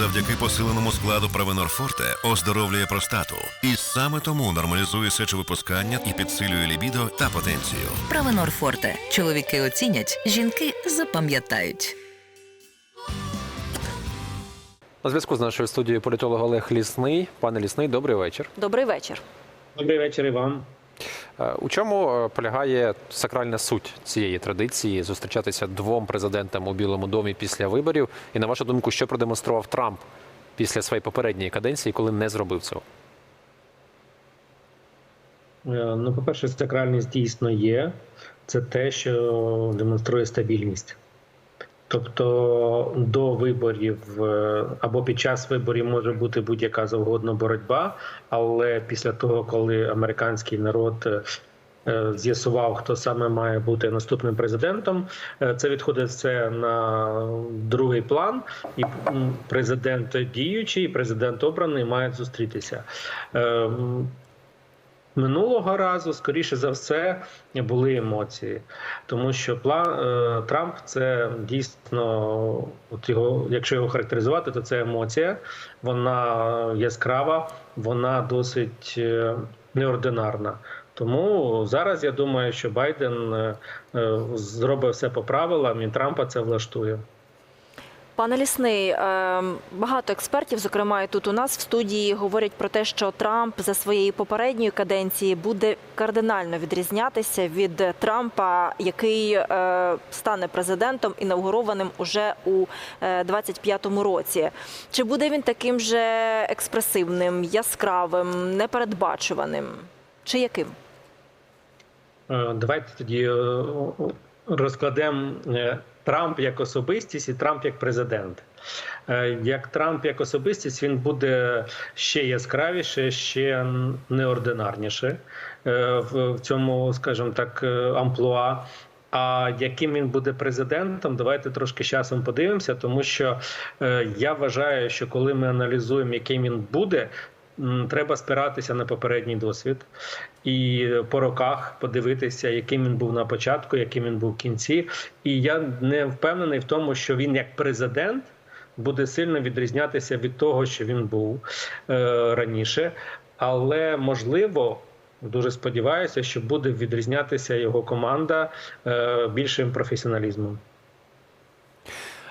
завдяки посиленому складу Правенор Форте оздоровлює простату. І саме тому нормалізує сечовипускання і підсилює лібідо та потенцію. Правенор Форте. Чоловіки оцінять, жінки запам'ятають. На зв'язку з нашою студією політолог Олег Лісний. Пане Лісний, добрий вечір. Добрий вечір. Добрий вечір і вам. Е, У чому е, полягає сакральна суть цієї традиції зустрічатися двом президентам у Білому домі після виборів? І на вашу думку, що продемонстрував Трамп після своєї попередньої каденції, коли не зробив цього? Е, Ну, по-перше, сакральність дійсно є. Це те, що демонструє стабільність. Тобто до виборів е, або під час виборів може бути будь-яка завгодно боротьба, але після того, коли американський народ е, е, з'ясував, хто саме має бути наступним президентом, це відходить все на другий план, і президент діючий, президент обраний мають зустрітися. Минулого разу, скоріше за все, були емоції, тому що план е, Трамп це дійсно, от його, якщо його характеризувати, то це емоція. Вона яскрава, вона досить е, неординарна. Тому зараз я думаю, що Байден е, зробить все по правилам, і Трампа це влаштує. Пане Лісний, е, багато експертів, зокрема і тут у нас в студії, говорять про те, що Трамп за своєї попередньої каденції буде кардинально відрізнятися від Трампа, який е, стане президентом інаугурованим уже у е, 25-му році. Чи буде він таким же експресивним, яскравим, непередбачуваним? Чи яким? Е, Давайте тоді е, розкладемо е, Трамп як особистість і Трамп як президент. Е, Як Трамп як особистість, він буде ще яскравіше, ще неординарніше е, в цьому, скажімо так, амплуа. А яким він буде президентом, давайте трошки часом подивимося, тому що я вважаю, що коли ми аналізуємо, яким він буде, треба спиратися на попередній досвід і по роках подивитися, яким він був на початку, яким він був в кінці. І я не впевнений в тому, що він як президент буде сильно відрізнятися від того, що він був е, раніше. Але можливо, дуже сподіваюся, що буде відрізнятися його команда е, більшим професіоналізмом.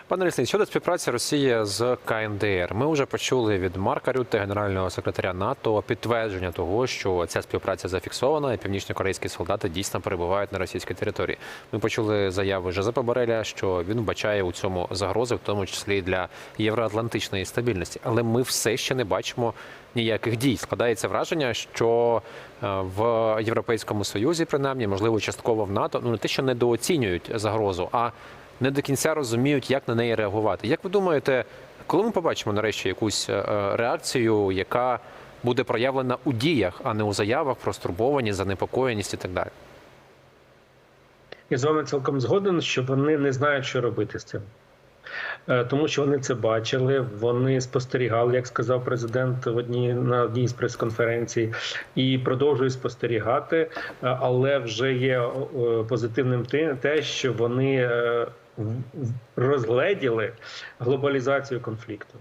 Пане Лісний, щодо співпраці Росії з КНДР, ми вже почули від Марка Рютте, генерального секретаря НАТО, підтвердження того, що ця співпраця зафіксована, і північно-корейські солдати дійсно перебувають на російській території. Ми почули заяви Жозепа Бореля, що він вбачає у цьому загрози, в тому числі для євроатлантичної стабільності. Але ми все ще не бачимо ніяких дій. Складається враження, що е, в Європейському Союзі, принаймні, можливо, частково в НАТО, ну не те, що недооцінюють загрозу, а не до кінця розуміють, як на неї реагувати. Як ви думаєте, коли ми побачимо нарешті якусь е, реакцію, яка буде проявлена у діях, а не у заявах про стурбованість, занепокоєність і так далі? Я з вами цілком згоден, що вони не знають, що робити з цим. Е, Тому що вони це бачили, вони спостерігали, як сказав президент в одній на одній з прес-конференцій, і продовжують спостерігати. Е, Але вже є е, позитивним те- що вони е, розгледіли глобалізацію конфлікту.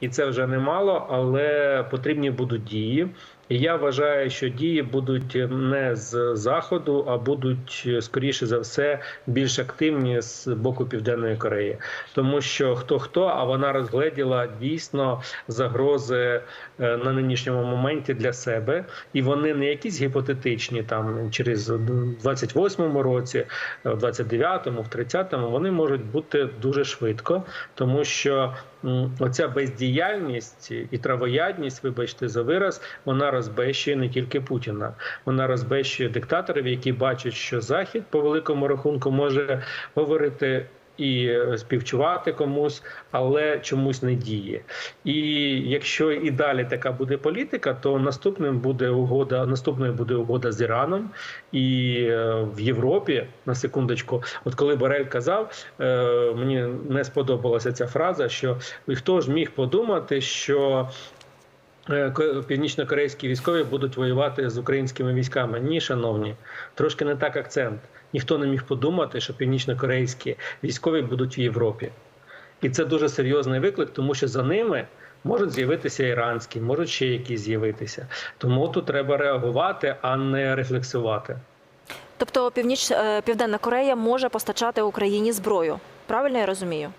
І це вже немало, але потрібні будуть дії. Я вважаю, що дії будуть не з заходу, а будуть е, скоріше за все більш активні з боку Південної Кореї, тому що хто хто, а вона розгледіла дійсно загрози е, на нинішньому моменті для себе, і вони не якісь гіпотетичні там через 28-му році, е, в 29-му, в 30-му, вони можуть бути дуже швидко, тому що оця бездіяльність і травоядність, вибачте за вираз, вона розбещує не тільки Путіна, вона розбещує диктаторів, які бачать, що Захід по великому рахунку може говорити. І е, співчувати комусь, але чомусь не діє. І якщо і далі така буде політика, то наступним буде угода. Наступною буде угода з Іраном і е, в Європі на секундочку. От коли Борель казав, е, мені не сподобалася ця фраза, що хто ж міг подумати, що північно-корейські військові будуть воювати з українськими військами. Ні, шановні, трошки не так акцент. Ніхто не міг подумати, що північно-корейські військові будуть в Європі. І це дуже серйозний виклик, тому що за ними можуть з'явитися іранські, можуть ще якісь з'явитися. Тому тут треба реагувати, а не рефлексувати. Тобто Північ е, Південна Корея може постачати Україні зброю. Правильно я розумію?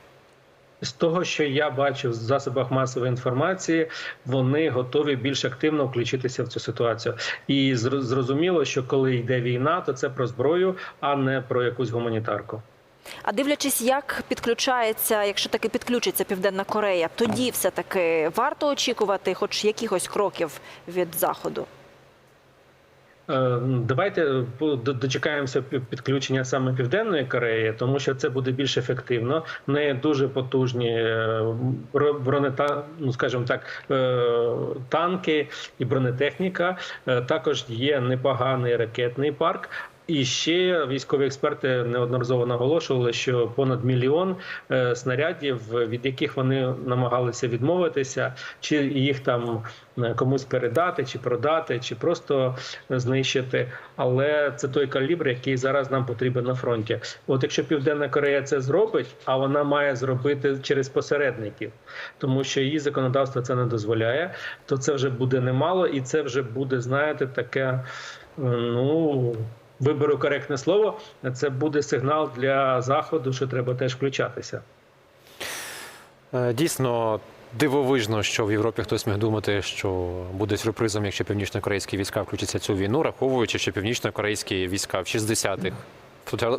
З того, що я бачив в засобах масової інформації, вони готові більш активно включитися в цю ситуацію. І зрозуміло, що коли йде війна, то це про зброю, а не про якусь гуманітарку. А дивлячись, як підключається, якщо таки підключиться Південна Корея, тоді все таки варто очікувати, хоч якихось кроків від заходу. Е, Давайте дочекаємося підключення саме Південної Кореї, тому що це буде більш ефективно. В неї дуже потужні е, бро- бронета, ну скажімо так, е, танки і бронетехніка. Е, Також є непоганий ракетний парк. І ще військові експерти неодноразово наголошували, що понад мільйон е, снарядів, від яких вони намагалися відмовитися, чи їх там е, комусь передати, чи продати, чи просто знищити. Але це той калібр, який зараз нам потрібен на фронті. От якщо Південна Корея це зробить, а вона має зробити через посередників, тому що її законодавство це не дозволяє, то це вже буде немало, і це вже буде, знаєте, таке ну. Виберу коректне слово, це буде сигнал для заходу, що треба теж включатися. Е, Дійсно. Дивовижно, що в Європі хтось міг думати, що буде сюрпризом, якщо північно-корейські війська включаться цю війну, раховуючи, що північно-корейські війська в 60-х втручали-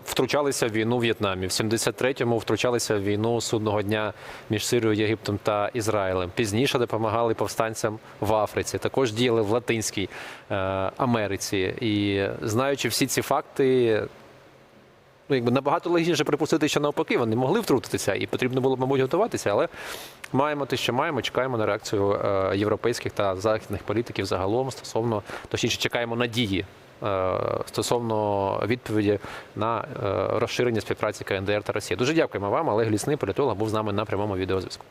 втручалися в війну в В'єтнамі, в 73-му втручалися в війну судного дня між Сирією, Єгиптом та Ізраїлем. Пізніше допомагали повстанцям в Африці, також діяли в Латинській е, Америці. І знаючи всі ці факти, ну, якби набагато логічніше припустити, що навпаки вони могли втрутитися, і потрібно було, мабуть, готуватися, але маємо те, що маємо. Чекаємо на реакцію е, європейських та західних політиків загалом стосовно точніше, чекаємо надії. Е, Стосовно відповіді на е, розширення співпраці КНДР та Росії. Дуже дякуємо вам. Олег Лісний, політолог, був з нами на прямому відеозв'язку.